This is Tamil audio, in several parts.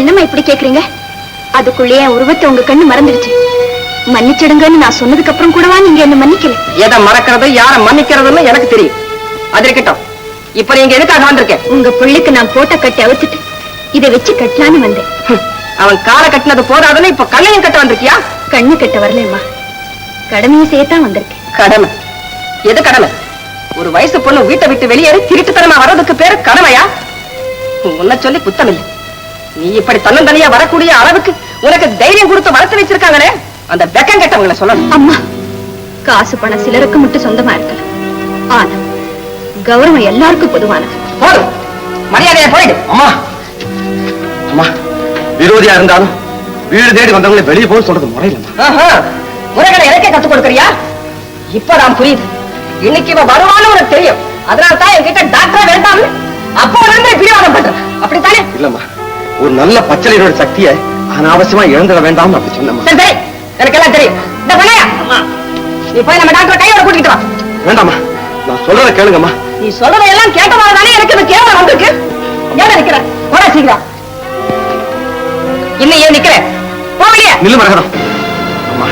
என்னம்மா இப்படி கேக்குறீங்க? அதுக்குள்ளேயே என் உருவத்தை உங்க கண்ணு மறந்துடுச்சு. மன்னிச்சிடுங்கன்னு நான் சொன்னதுக்கு அப்புறம் கூடவா நீங்க என்ன மன்னிக்கல? எதை மறக்கிறது யார மன்னிக்கிறதுன்னு எனக்கு தெரியும். அது இருக்கட்டும். இப்ப நீங்க எதுக்காக வந்திருக்கேன்? உங்க பிள்ளைக்கு நான் போட்ட கட்டி அவுத்துட்டு இதை வச்சு கட்டலான்னு வந்தேன். அவன் காலை கட்டினது போதாதுன்னு இப்ப கண்ணையும் கட்ட வந்திருக்கியா? கண்ணு கட்ட வரலம்மா. கடமையை செய்யத்தான் வந்திருக்கேன். கடமை. எது கடமை? ஒரு வயசு பொண்ணு வீட்டை விட்டு வெளியேறி திருட்டுத்தனமா வர்றதுக்கு பேரு கடமையா? உன்னை சொல்லி குத்தம் இல்லை நீ இப்படி தன்னந்தனியா வரக்கூடிய அளவுக்கு உனக்கு தைரியம் கொடுத்து வளர்த்து வச்சிருக்காங்களே? அந்த வெக்கம் கெட்டவங்களை சொல்லணும். அம்மா காசு பணம் சிலருக்கு மட்டும் சொந்தமா இருக்கலாம் ஆனா கௌரவம் எல்லாருக்கும் பொதுவானது. போதும் மரியாதையா போயிடு. அம்மா. அம்மா விரோதியா இருந்தாலும் வீடு தேடி வந்தவங்களை வெளியே போக சொல்றது முறையிலம்மா ஆஹா, முறைகளை எனக்கே கத்துக் கொடுக்கறியா? இப்பதான் புரியுது. இன்னைக்கு இவ வருவான்னு உனக்கு தெரியும். அதனால தான் என்கிட்ட டாக்டர் வேண்டாம்னு அப்போ இருந்து பிடிவாதம் பண்றேன். அப்படித்தானே? இல்லம்மா. ஒரு நல்ல பச்சளையோட சக்தியை அனாவசியமா இழந்துட வேண்டாம் அப்படி சொன்னம்மா. சரி சரி. எனக்கு எல்லாம் தெரியும். இந்த பண்ணையா நீ போய் நம்ம டாக்டர் கையோட கூட்டிட்டு வா. வேண்டாம்மா. நான் சொல்றத கேளுங்கம்மா. நீ சொல்றதை எல்லாம் கேட்டதால தானே எனக்கு இந்த கேவலம் வந்திருக்கு. ஏன் நிக்கிற போட சீக்கிரம். இன்னும் ஏன் நிக்கிற போகலையே நில்லு மரகதம். அம்மா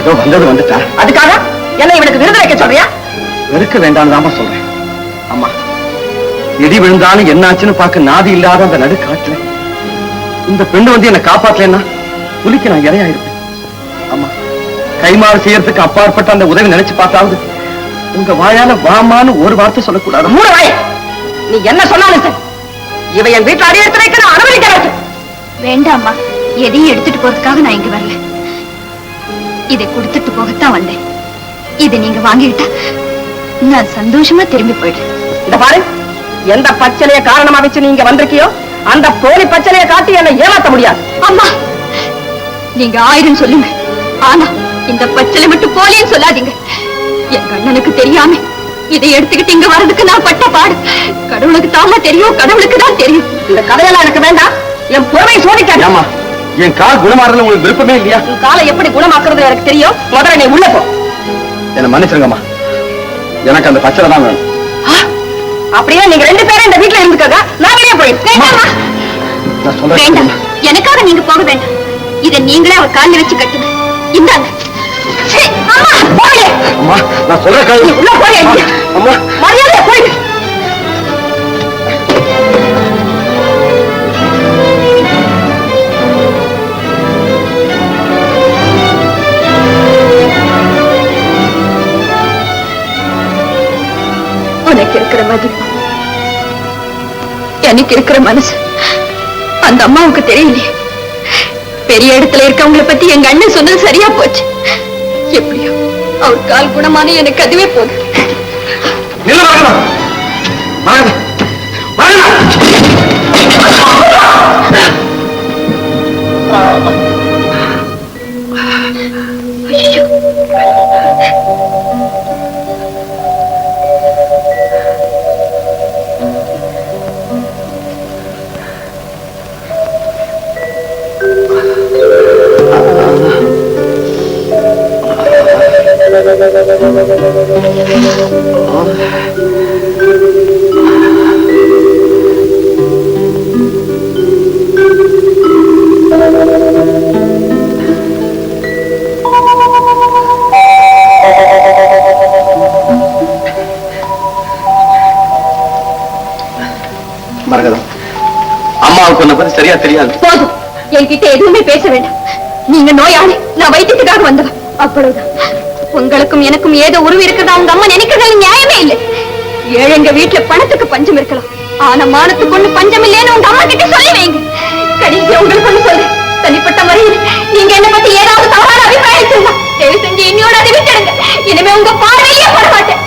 ஏதோ வந்தது வந்துட்டா. அதுக்காக என்ன இவனுக்கு விருது வைக்க சொல்றியா? வெறுக்க வேண்டாம்னு சொல்றேன். அம்மா இடி விழுந்தாலும் என்னாச்சுன்னு பார்க்க நாதி இல்லாத அந்த நடு காட்டுல இந்த பெண்ணு வந்து என்னை காப்பாத்தலைன்னா புலிக்கு நான் இரையாயிருப்பேன். அம்மா கைமாறு செய்யறதுக்கு அப்பாற்பட்ட அந்த உதவி நினைச்சு பார்த்தாவது உங்க வாயால வாமான்னு ஒரு வார்த்தை சொல்லக்கூடாது. மூணு வாய்! நீ என்ன சொன்னாலும் சரி. இவ என் வீட்டுல அடி எடுத்து வைக்க நான் அனுமதிக்கிறது வேண்டாம்மா. எதையும் எடுத்துட்டு போறதுக்காக நான் இங்க வரல. இதை கொடுத்துட்டு போகத்தான் வந்தேன். இதை நீங்க வாங்கிக்கிட்டா நான் சந்தோஷமா திரும்பி போயிடுறேன். இந்த பாரு. எந்த பச்சனைய காரணமா வச்சு நீங்க வந்திருக்கியோ அந்த போலி பச்சனைய காட்டி என்னை ஏமாத்த முடியாது. அம்மா நீங்க ஆயிரம் சொல்லுங்க. ஆனா இந்த பச்சளை மட்டும் போலேன்னு சொல்லாதீங்க. என் கண்ணனுக்கு தெரியாம இதை எடுத்துக்கிட்டு இங்க வர்றதுக்கு நான் பட்ட பாடு. கடவுளுக்கு தாமா தெரியும் கடவுளுக்கு தான் தெரியும். இந்த கதையெல்லாம் எனக்கு வேண்டாம். என் பொறுமை சோதிக்காது என் கால் குணமாறதுல உங்களுக்கு விருப்பமே இல்லையா? உன் காலை எப்படி குணமாக்குறது எனக்கு தெரியும். முதல்ல நீ உள்ள போ. என்ன மன்னிச்சிருங்கம்மா. எனக்கு அந்த பச்சளை தான் வேணும். ஆ, அப்படியே நீங்க ரெண்டு பேரும் இந்த வீட்டுல இருந்துக்கங்க. நான் வெளியே சொல்றேன். வேண்டாம். எனக்காக நீங்க போக வேண்டாம். இதை நீங்களே அவர் காலில் வச்சு கட்டுங்க. இந்தாங்க. அம்மா, போயே. அம்மா நான் சொல்ற கேளு உள்ள போய் அம்மா. மரியாதை போயிடு எனக்கு இருக்கிற மதிப்பு எனக்கு இருக்கிற மனசு. அந்த அம்மாவுக்கு தெரியலையே. பெரிய இடத்துல இருக்கவங்கள பத்தி எங்க அண்ணன் சொன்னது சரியா போச்சு. எப்படியோ அவர் கால் குணமான எனக்கு அதுவே போதும். மரகதம் அம்மாவுக்கு உன்னை பத்தி சரியா தெரியாது போதும் என்கிட்ட எதுவுமே பேச வேண்டாம் நீங்க நோயாளி நான் வைத்தியத்துக்காக வந்தவன் அவ்வளவுதான் உங்களுக்கும் எனக்கும் ஏதோ உருவி இருக்கிறதா உங்க அம்மா நினைக்கிறது நியாயமே இல்லை. ஏழைங்க வீட்டுல பணத்துக்கு பஞ்சம் இருக்கலாம். ஆனா மானத்துக்கு ஒண்ணு பஞ்சம் இல்லைன்னு உங்க அம்மா கிட்ட சொல்லி வைங்க. கடைசியா உங்களுக்கு ஒண்ணு சொல்றேன். தனிப்பட்ட முறையில் நீங்க என்ன பத்தி ஏதாவது தவறான அபிப்பிராயம் சொல்லலாம் தயவு செஞ்சு இன்னியோட அதை விட்டுடுங்க. இனிமே உங்க பார்வையே போட மாட்டேன்.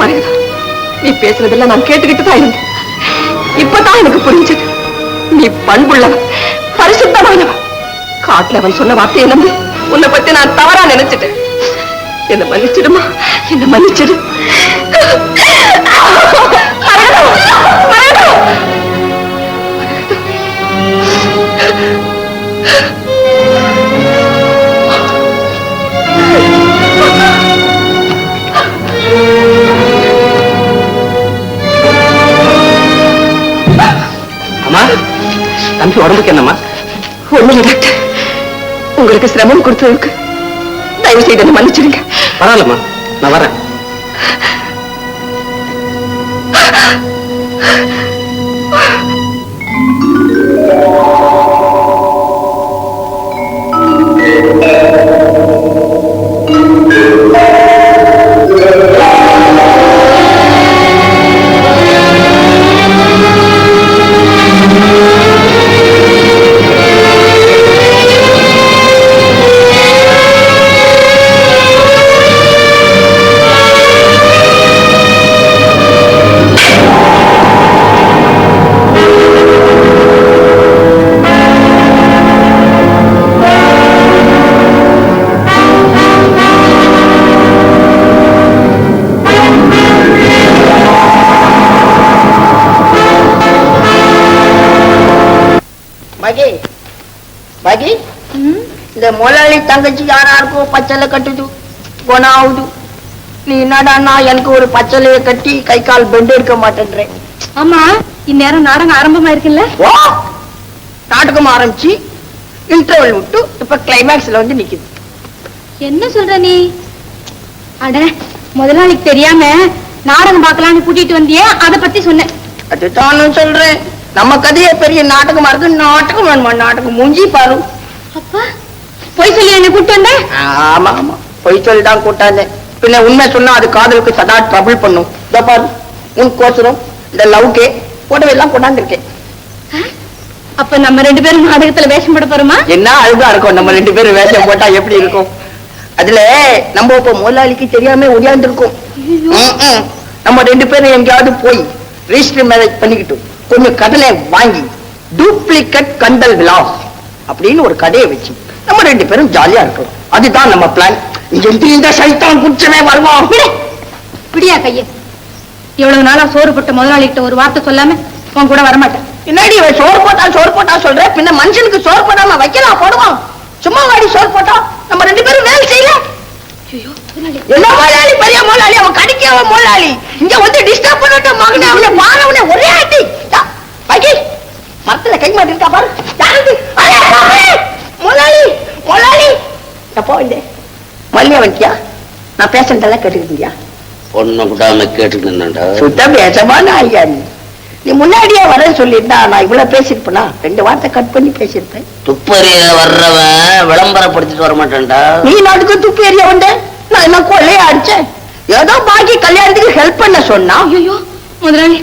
வரேன். நீ பேசுறதெல்லாம் நான் கேட்டுக்கிட்டு தான் இருந்தேன். இப்பதான் எனக்கு புரிஞ்சது. நீ பண்புள்ளவன். காட்டுல அவன் சொன்ன வார்த்தையை நம்பி உன்னை பத்தி நான் தவறா நினைச்சிட்டேன். என்ன மன்னிச்சிடுமா? என்ன மன்னிச்சிடு. அம்மா தம்பி உடம்புக்கு என்னம்மா? ஒண்ணுங்க டாக்டர் உங்களுக்கு சிரமம் கொடுத்ததுக்கு தயவு செய்து மன்னிச்சிருங்க மன்னிச்சிடுங்க. பரவாயில்லம்மா நான் வரேன். முதலாளி தங்கச்சி யாராருக்கோ பச்சலை கட்டுது? குணம் ஆகுது நீ என்னடான்னா எனக்கு ஒரு பச்சலையை கட்டி கை கால் பெண்டு எடுக்க மாட்டேன்றேன் ஆமா இந்நேரம் நாடகம் ஆரம்பமா இருக்குல்ல ஓ! நாடகம் ஆரம்பிச்சு இன்டர்வல் விட்டு இப்ப கிளைமேக்ஸ்ல வந்து நிக்குது. என்ன சொல்ற நீ? அட முதலாளிக்கு தெரியாம நாடகம் பார்க்கலாம்னு கூட்டிட்டு வந்தியே அத பத்தி சொன்னேன். அதுதான் சொல்றேன். நம்ம கதையே பெரிய நாடகமா இருக்கு நாடகம் வேணுமா? நாடகம் மூஞ்சி பாரு. அப்பா போய் சொல்லி என்ன கூட்டு வந்த? ஆமா ஆமா. பொய் சொல்லி தான் கூட்டாங்க பின்ன உண்மை சொன்னா அது காதலுக்கு சதா ட்ரபிள் பண்ணும். இதோ பாரு உன் கோசரம் இந்த லவ்கே புடவை எல்லாம் கொண்டாந்துருக்கேன் அப்ப நம்ம ரெண்டு பேரும் நாடகத்துல வேஷம் போட போறோமா? என்ன அழுதா இருக்கும் நம்ம ரெண்டு பேரும் வேஷம் போட்டா எப்படி இருக்கும்? அதுல நம்ம இப்ப முதலாளிக்கு தெரியாம ஒடியாந்து இருக்கோம் நம்ம ரெண்டு பேரும் எங்கேயாவது போய் ரிஜிஸ்டர் மேரேஜ் பண்ணிக்கிட்டோம் கொஞ்சம் கடலை வாங்கி டூப்ளிகேட் கண்டல் விலாஸ் அப்படின்னு ஒரு கடையை வச்சு நம்ம ரெண்டு பேரும் ஜாலியா இருக்கோம். அதுதான் நம்ம பிளான் இந்த சைத்தான் குடிச்சவே வருவான் பிடியா கைய. இவ்வளவு நாளா சோறு போட்ட முதலாளிகிட்ட ஒரு வார்த்தை சொல்லாம உன் கூட வரமாட்டேன். என்னடி இவன் சோறு போட்டா சோறு போட்டா சொல்ற? பின்ன மனுஷனுக்கு சோறு போடாம வைக்கலாம் போடுவான்? சும்மா வாடி சோறு போட்டா. நம்ம ரெண்டு பேரும் வேலை செய்யல. என்ன முதலாளி? பெரிய முதலாளி அவன் கடிக்க அவன் முதலாளி. இங்க வந்து டிஸ்டர்ப் பண்ணிட்டு மகனை அவனை பாரவனை ஒரே ஆட்டி வைக்கி மரத்துல கை மாட்டிருக்கா பாரு. யாருக்கு அடே, அடே, முதலாளி எப்போ இந்த மல்லியா வந்துட்டியா நான் பேசுறதெல்லாம் கேட்டுக்கிட்டியா? பொண்ணு கூடாம கேட்டுட்டு நின்னேன்டா. சுத்த பேசமான ஐயா நீ? நீ முன்னாடியே வரேன்னு சொல்லியிருந்தா நான் இவ்வளவு பேசியிருப்பேனா? ரெண்டு வார்த்தை கட் பண்ணி பேசியிருப்பேன். துப்பறிய வர்றவன் விளம்பரப்படுத்திட்டு வர மாட்டான்டா நீ நாட்டுக்கு துப்பி எறிய வந்த? நான் என்ன கொள்ளையா அடிச்சேன். ஏதோ பாக்கி கல்யாணத்துக்கு ஹெல்ப் பண்ண சொன்னா? ஐயோ முதலாளி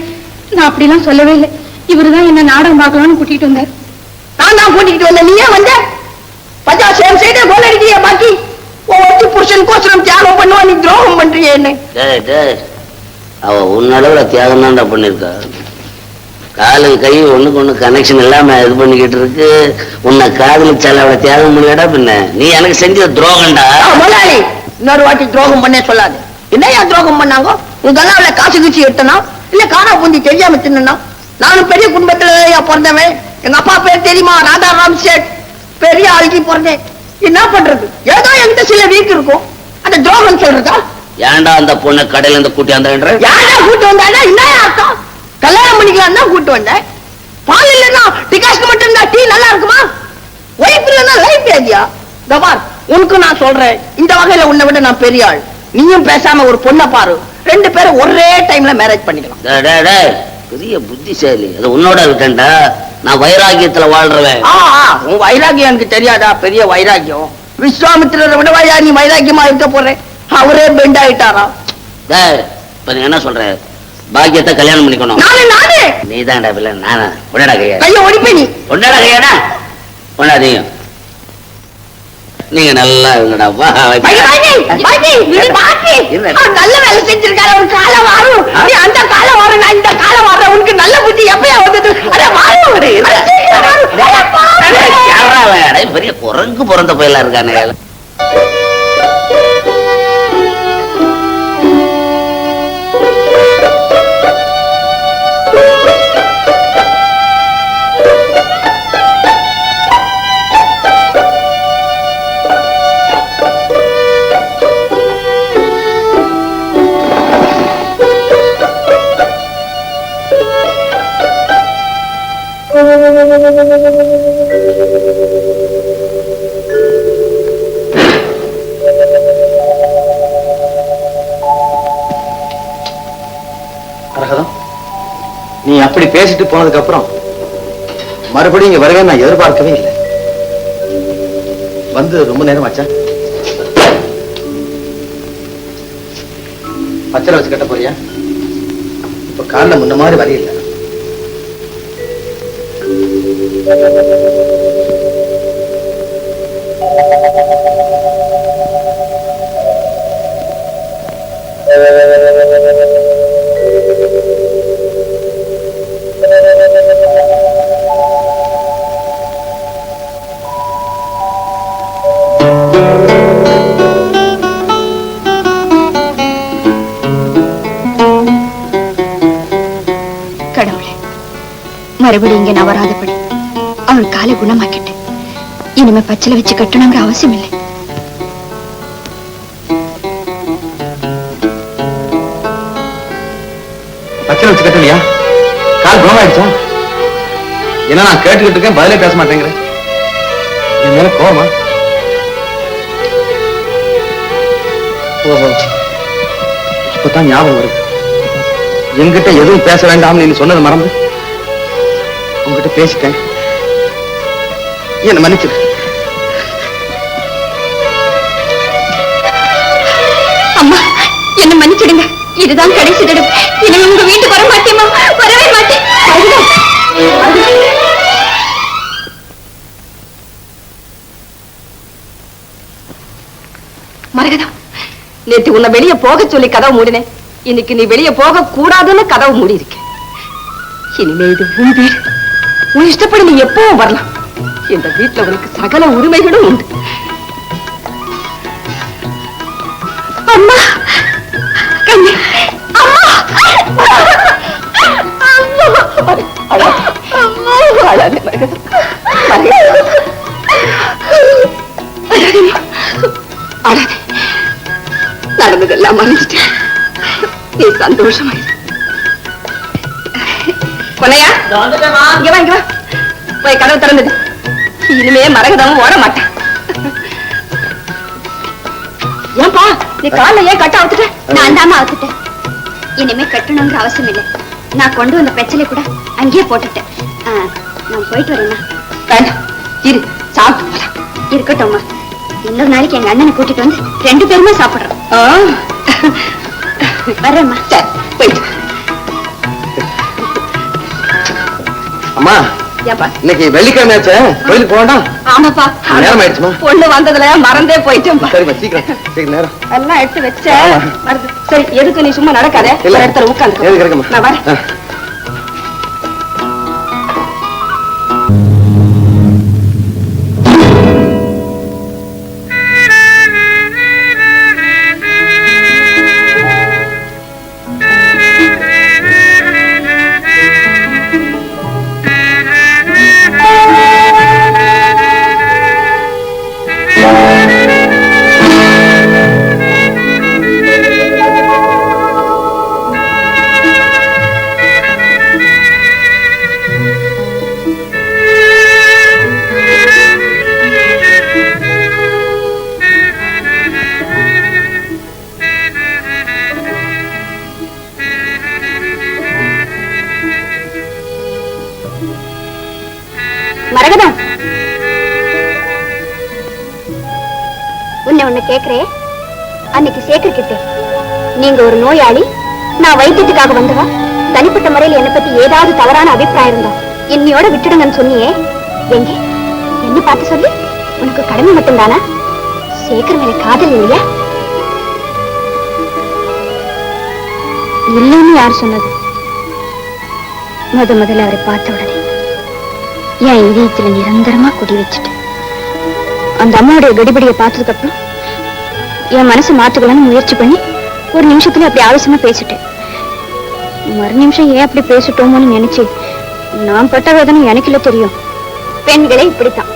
நான் அப்படிலாம் சொல்லவே இல்லை. இவருதான் என்ன நாடகம் பார்க்கலாம்னு கூட்டிட்டு வந்தார். நான் தான் கூட்டிட்டு வந்தேன். நீ ஏன் பச்சா சேம் சைடே கோல் அடிக்கிறியா பாக்கி ஒவ்வொரு புருஷன் கோசரம் தியாகம் பண்ணுவா நீ துரோகம் பண்றியே என்ன டேய், டேய், அவ உன்னளவுல தியாகம் தான்டா பண்ணிருக்கா. காலும் கை ஒண்ணுக்கு ஒண்ணு கனெக்ஷன் இல்லாம இது பண்ணிக்கிட்டு இருக்கு. உன்னை காதலிச்சால அவளை தியாகம் பண்ணியாடா பின்ன? நீ எனக்கு செஞ்ச துரோகம்டா. முதலாளி இன்னொரு வாட்டி துரோகம் பண்ணே சொல்லாது. என்னையா துரோகம் பண்ணாங்க? உங்கெல்லாம் அவளை காசு கீச்சு எடுத்தனா? இல்ல காணா பூந்தி தெரியாம தின்னா நானும் பெரிய குடும்பத்துல பிறந்தவன். எங்க அப்பா பேர் தெரியுமா? ராதாராம் சேட் பெரிய ஆளுக்கு பிறந்தேன் என்ன பண்றது? ஏதோ என்கிட்ட சில வீக் இருக்கும். அந்த துரோகம் சொல்றதா? ஏன்டா அந்த பொண்ணை கடையில இருந்து கூட்டியாந்தன்ற யாரா கூட்டு வந்தானா என்ன அர்த்தம்? கல்யாணம் பண்ணிக்கலாம் தான் கூட்டு வந்தேன். பால் இல்லைன்னா டிகாஷன் மட்டும் இருந்தா டீ நல்லா இருக்குமா? ஒய்ஃப் இல்லைன்னா லைஃப் ஏதியா கபார் உனக்கு நான் சொல்றேன். இந்த வகையில உன்னை விட நான் பெரிய ஆள். நீயும் பேசாம ஒரு பொண்ணை பாரு. ரெண்டு பேரும் ஒரே டைம்ல மேரேஜ் பண்ணிக்கலாம். பெரிய புத்திசாலி. அது உன்னோட விட்டேன்டா. நான் வைராகியத்துல வாழ்றவன். உன் வைராகியம் எனக்கு தெரியாதா? பெரிய வைராகியம். விஸ்வாமித்திரரை விட வையா நீ வைராகியமா இருக்க போறேன் அவரே பெண்ட் ஆயிட்டாரா? இப்ப நீ என்ன சொல்ற? பாக்கியத்தை கல்யாணம் பண்ணிக்கணும். நீ தான்டா பிள்ளை நானா? உடனடா கையா. கைய ஒடிப்பே நீ. உடனடா கையாடா? உடனே நீங்க நல்லா இருங்கடா நல்ல வேலை செஞ்சிருக்காரு ஒரு காலம் வரும் நீ அந்த காலம் வரும் நான் இந்த காலம் வர்றேன் உனக்கு நல்ல புத்தி எப்பயா வந்தது அட வரும் அட, சீக்கிரம் வரும். அட, பாரு. பெரிய குரங்கு பிறந்த பயிலா இருக்கானே நீ அப்படி பேசிட்டு போனதுக்கு அப்புறம் மறுபடியும் இங்க வரவே நான் எதிர்பார்க்கவே இல்லை. வந்து ரொம்ப நேரம் ஆச்சா? பச்சளை வச்சு கட்ட போறியா? இப்ப காலில் முன்ன மாதிரி வரையில்லை மறுபடியும் இங்க வராதபடி காலை குணமாக்கிட்டு இனிமே பச்சில வச்சு கட்டணுங்கிற அவசியம் இல்லை பச்சை வச்சு கட்டலையா? கால் குணமாயிடுச்சா? என்ன நான் கேட்டுக்கிட்டு இருக்கேன் பதிலே பேச மாட்டேங்கிறேன் என் மேல ஓஹோ இப்பதான் ஞாபகம் வருது. என்கிட்ட எதுவும் பேச வேண்டாம்னு நீ சொன்னது மறந்து உங்ககிட்ட பேசிட்டேன். என்ன மன்னிச்சிரு அம்மா என்ன மன்னிச்சிடுங்க. இதுதான் கடைசி தடவை. இனி உங்க வீட்டு வர மாட்டேமா வரவே மாட்டேன். அதுதான். மரகதம் நேத்து உன்னை வெளியே போக சொல்லி கதவு மூடினேன். இன்னைக்கு நீ வெளியே போக கூடாதுன்னு கதவு மூடி இருக்க இனிமே இது உன் வீடு. உன் இஷ்டப்படி நீ எப்பவும் வரலாம் இந்த வீட்டுல உனக்கு சகல உரிமைகளும் உண்டு அம்மா கண்ணு அம்மா அழாதே மரகதம் மரகதம் அழாதே நடந்ததெல்லாம் மறைஞ்சிட்டேன் நீ சந்தோஷமா இரு. பொன்னையா? இங்க வா இங்க வா. போய் கதவு திறந்தது இனிமே மரகதமும் ஓட மாட்டேன். ஏன்பா நீ காலைல ஏன் கட்ட அவுத்துட்ட? நான் தாமா அவுத்துட்டேன். இனிமே கட்டணுங்கிற அவசியம் இல்லை. நான் கொண்டு வந்த பிரச்சனை கூட அங்கேயே போட்டுட்டேன். நான் போயிட்டு வரேன்னா வேண்டாம் இரு சாப்பிட்டு போலாம். இருக்கட்டும்மா இன்னொரு நாளைக்கு எங்க அண்ணனை கூட்டிட்டு வந்து ரெண்டு பேருமே சாப்பிடுறோம். ஆ. வர்றேம்மா. சரி போயிட்டு அம்மா இன்னைக்கு வெள்ளிக்கிழமை ஆச்சே. கோயிலுக்கு போக வேண்டாம். ஆமாப்பா. நேரம் ஆயிடுச்சுமா? பொண்ணு வந்ததுல மறந்தே போயிட்டேன்பா. சரிம்மா சீக்கிரம் சீக்கிரம் நேரம். எல்லாம் எடுத்து வச்ச. ஆமா. மறந்து. சரி எதுக்கு நீ சும்மா நடக்காத? இல்ல. இடத்துல உட்காந்து நான் வரேன். கேக்குறேன் அன்னைக்கு சேகர் கிட்ட நீங்க ஒரு நோயாளி நான் வைத்தியத்துக்காக வந்தவா? தனிப்பட்ட முறையில் என்னை பத்தி ஏதாவது தவறான அபிப்பிராயம் இருந்தா என்னையோட விட்டுடுங்கன்னு சொன்னியே. எங்க? என்ன பார்த்து சொல்லி? உனக்கு கடமை மட்டும்தானா? சேகர் மேல காதல் இல்லையா? இல்லைன்னு யார் சொன்னது? முத முதல்ல அவரை பார்த்த உடனே என் இதயத்துல நிரந்தரமா குடி வச்சுட்டு அந்த அம்மாவுடைய கடிபடியை பார்த்ததுக்கு அப்புறம் என் மனசை மாற்றுக்கலாம்னு முயற்சி பண்ணி ஒரு நிமிஷத்துல அப்படி ஆலோசனை பேசிட்டேன். மறு நிமிஷம் ஏன் அப்படி பேசிட்டோமோன்னு நினைச்சு நான் பட்ட வேதனை எனக்கு தெரியும். பெண்களே இப்படித்தான்.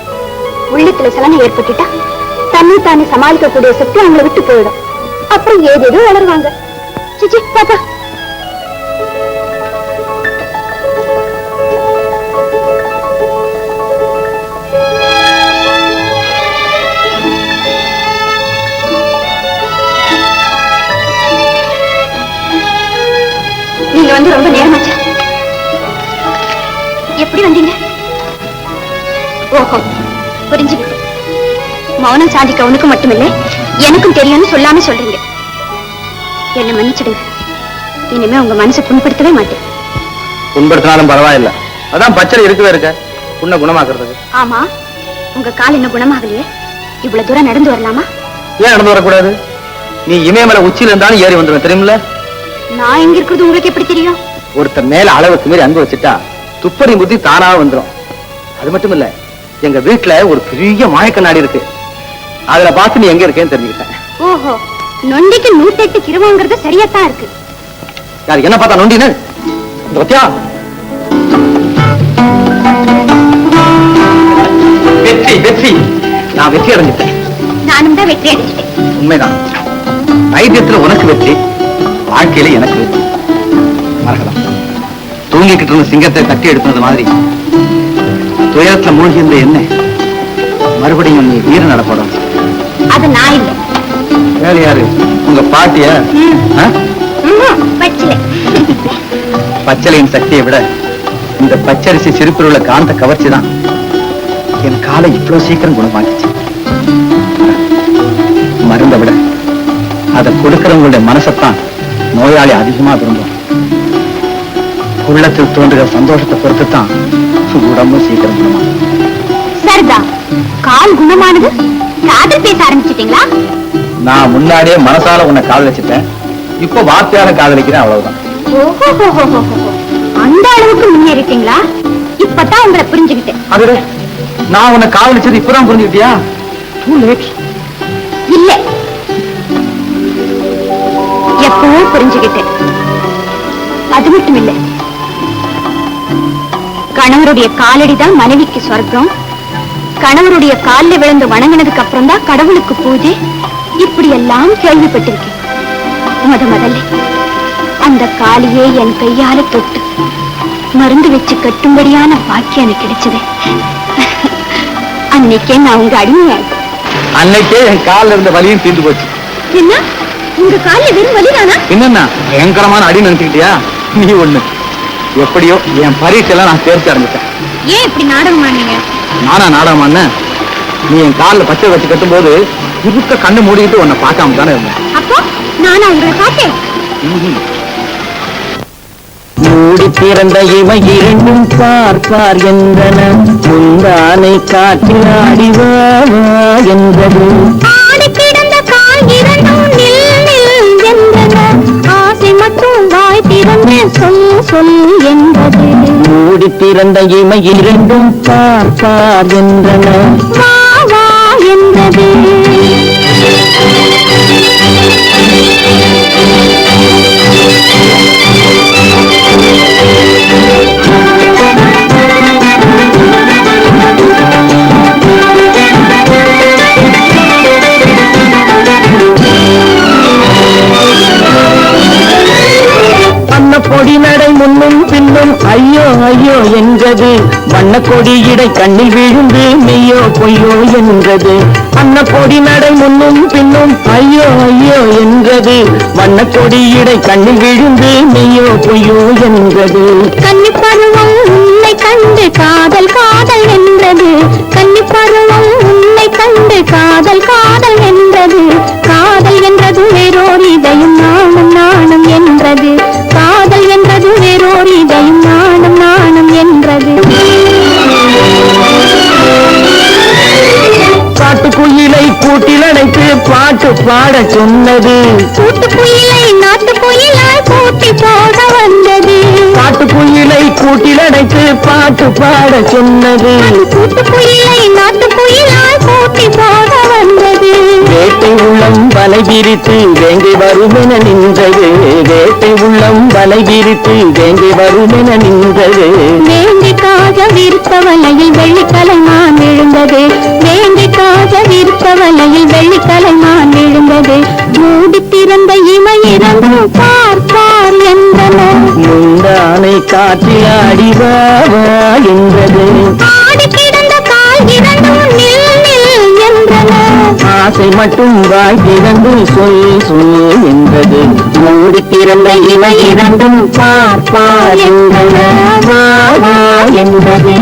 உள்ளத்துல சலனை ஏற்பட்டுட்டா தன்னை தானே சமாளிக்கக்கூடிய சக்தி அவங்களை விட்டு போயிடும். அப்புறம் ஏதேதோ வளருவாங்க சிச்சி பாப்பா. நீங்க வந்து ரொம்ப நேரமாச்சா? எப்படி வந்தீங்க? ஓஹோ புரிஞ்சு மௌனம் சாதிக்க உனக்கு மட்டுமில்லை எனக்கும் தெரியும்னு சொல்லாம சொல்றீங்க. என்ன மன்னிச்சிடுங்க. இனிமே உங்க மனசை புண்படுத்தவே மாட்டேன். புண்படுத்தினாலும் பரவாயில்ல. அதான் பச்சை இருக்கவே இருக்க. உன்னை குணமாக்குறதுக்கு. ஆமா உங்க கால் இன்னும் குணமாகலையே? இவ்வளவு தூரம் நடந்து வரலாமா? ஏன் நடந்து வரக்கூடாது? நீ இமயமலை உச்சியில இருந்தாலும் ஏறி வந்துடும் தெரியுமில்ல? நான் எங்க இருக்கிறது உங்களுக்கு எப்படி தெரியும்? ஒருத்தர் மேல அளவுக்கு மீறி அன்பு வச்சுட்டா துப்பறி புத்தி தானா வந்துடும் அது மட்டும் இல்ல எங்க வீட்டுல ஒரு பெரிய மாயக்கண்ணாடி இருக்கு. அதுல பார்த்து நீ எங்க இருக்கேன்னு தெரிஞ்சுக்கிட்டேன். ஓஹோ நொண்டிக்கு நூத்தெட்டு கிருவங்கிறது சரியாத்தான் இருக்கு. யாரு என்ன பார்த்தா நொண்டின்னு? பத்தியா? வெற்றி வெற்றி. நான் வெற்றி அடைஞ்சிட்டேன். நானும் தான் வெற்றி அடைஞ்சிட்டேன். உண்மைதான். வைத்தியத்துல உனக்கு வெற்றி. வாழ்க்கையில எனக்கு வெற்றி. மறக்கலாம் தூங்கிக்கிட்டு இருந்த சிங்கத்தை தட்டி எடுத்தது மாதிரி. துயரத்துல மூழ்கி இருந்த என்ன? மறுபடியும் நீ வீர நடப்படும். அது நான் இல்லை. வேற யாரு? உங்க பாட்டிய? ஆ? பச்சிலை. பச்சளையின் சக்தியை விட இந்த பச்சரிசி சிரிப்பில் உள்ள காந்த கவர்ச்சி தான். என் காலை இவ்வளவு சீக்கிரம் குணமாக்கிச்சு. மருந்தை விட அதை கொடுக்கிறவங்களுடைய மனசைத்தான் நோயாளி அதிகமா விரும்பும். உள்ளத்தில் தோன்றுகிற சந்தோஷத்தை பொறுத்து தான் உடம்பும் சீக்கிரம் குணமாகும். சரிதான் கால் குணமானது? காதல் பேச ஆரம்பிச்சிட்டீங்களா? நான் முன்னாடியே மனசால உன்னை காதலிச்சிட்டேன் இப்போ வார்த்தையால காதலிக்கிறேன் அவ்வளவுதான். அந்த அளவுக்கு முன்னேறிட்டீங்களா இப்பதான் உங்களை புரிஞ்சுக்கிட்டேன். நான் உன்னை காதலிச்சது இப்பதான் புரிஞ்சுக்கிட்டியா? Too late. புரிஞ்சுக்கிட்டேன். அது மட்டும் இல்ல கணவருடைய காலடி தான் மனைவிக்கு சொர்க்கம். கணவருடைய காலில் விழுந்து வணங்கினதுக்கு அப்புறம் தான் கடவுளுக்கு பூஜை. இப்படி எல்லாம் கேள்விப்பட்டிருக்கேன். முத முதல்ல அந்த காலியே என் கையால தொட்டு மருந்து வச்சு கட்டும்படியான பாக்கியம் எனக்கு கிடைச்சது. அன்னைக்கே நான் உங்க அடிமையாயிட்டேன். அன்னைக்கே என் கால்ல இருந்த வலியும் தீர்ந்து போச்சு. என்ன? உங்க காலில் வெறும் வலிதானா? என்னன்னா பயங்கரமான அடி நினைச்சுக்கிட்டியா? நீ ஒண்ணு. எப்படியோ என் பரீட்சையெல்லாம் நான் தேர்ச்சி அடைஞ்சிட்டேன். ஏன் இப்படி நாடகம் ஆனீங்க நானா நாடகமான நீ என் காலில் பச்சை வச்சு கட்டும்போது இருக்க கண்ணு மூடிக்கிட்டு உன்னை பார்க்காம தானே இருந்தேன். அப்போ நானா உங்களை பார்த்தேன். மூடி பிறந்த இமை இரண்டும் பார்ப்பார் என்றன. முந்தானை காற்றில் ஆடிவா என்றது சொல் சொல் என்றது மூடி பிறந்த இமை இரண்டும் பார்ப்பார் என்றன வா வா என்றது கண்ணில் விழுந்து மெய்யோ பொய்யோ என்றது. அன்ன பொடி நடை முன்னும் பின்னும் ஐயோ ஐயோ என்றது. வண்ண கொடி இடை கண்ணில் விழுந்து மெய்யோ பொய்யோ என்றது. கன்னி பருவம் உன்னை கண்டு காதல் காதல் என்றது. கன்னி பருவம் உன்னை கண்டு காதல் காதல் என்றது. பாட்டு பாடச் சொன்னது. கூட்டு குயிலை நாட்டு குயிலாய் கூட்டி போக வந்தது. காட்டுக்குயிலை கூட்டில் அடைத்து பாட்டு பாடச் சொன்னது. கூட்டு குயிலை நாட்டு குயிலாய் கூட்டி போக வந்தது. வேட்டை உள்ளம் வலை விரித்து வேங்கை வருமென நின்றது. வேட்டை உள்ளம் வலை விரித்து வேங்கை வருமென நின்றது. வேண்டிக்காக விருப்ப வலையில் வெள்ளிக்கலைமான் விழுந்தது வேண்டிக்காக விருப்ப வலையில் வெள்ளிக்கலைமான் விழுந்தது மூடி திறந்த இமை இரண்டும் பார் பார் என்றன முந்தானை காற்றில் ஆடிவா வா என்றது ஆசை மட்டும் வாய் திறந்து சொல் சொல் என்றது. மூடி திறந்த இமை இரண்டும் பார் பார் என்றன என்றது.